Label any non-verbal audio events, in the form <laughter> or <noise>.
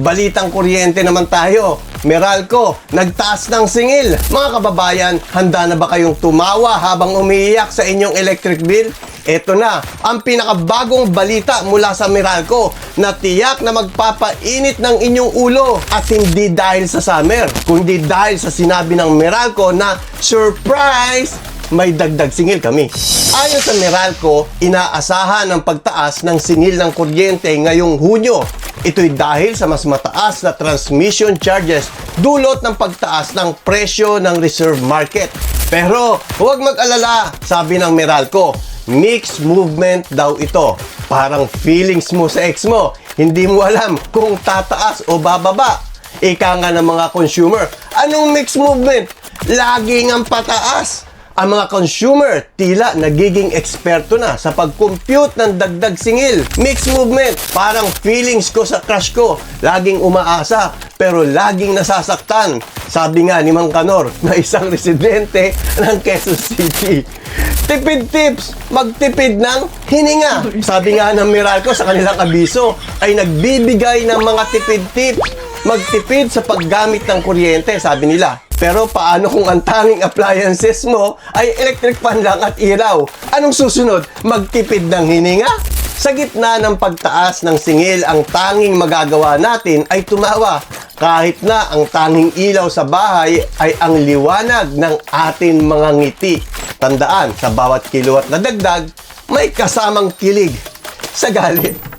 Balitang kuryente naman tayo. Meralco, nagtaas ng singil. Mga kababayan, handa na ba kayong tumawa habang umiiyak sa inyong electric bill? Ito na, ang pinakabagong balita mula sa Meralco na tiyak na magpapainit ng inyong ulo at hindi dahil sa summer, kundi dahil sa sinabi ng Meralco na surprise! may dagdag singil kami. Ayon sa Meralco, inaasahan ang pagtaas ng singil ng kuryente ngayong Hunyo. Ito'y dahil sa mas mataas na transmission charges dulot ng pagtaas ng presyo ng reserve market. Pero huwag mag-alala, sabi ng Meralco, mixed movement daw ito. Parang feelings mo sa ex mo, hindi mo alam kung tataas o bababa. Ika nga ng mga consumer, anong mixed movement? Laging ang pataas. Ang mga consumer tila nagiging eksperto na sa pag-compute ng dagdag singil. Mixed movement, parang feelings ko sa crush ko. Laging umaasa, pero laging nasasaktan. Sabi nga ni Mang Kanor <laughs> na isang residente ng Quezon City. Tipid tips, magtipid ng hininga. Sabi nga ng Meralco sa kanilang abiso ay nagbibigay ng mga tipid tips. Magtipid sa paggamit ng kuryente, sabi nila. Pero paano kung ang tanging appliances mo ay electric fan lang at ilaw? Anong susunod? Magtipid ng hininga? Sa gitna ng pagtaas ng singil, ang tanging magagawa natin ay tumawa. Kahit na ang tanging ilaw sa bahay ay ang liwanag ng atin mga ngiti. Tandaan, sa bawat kiluwat na dagdag, may kasamang kilig sa galit.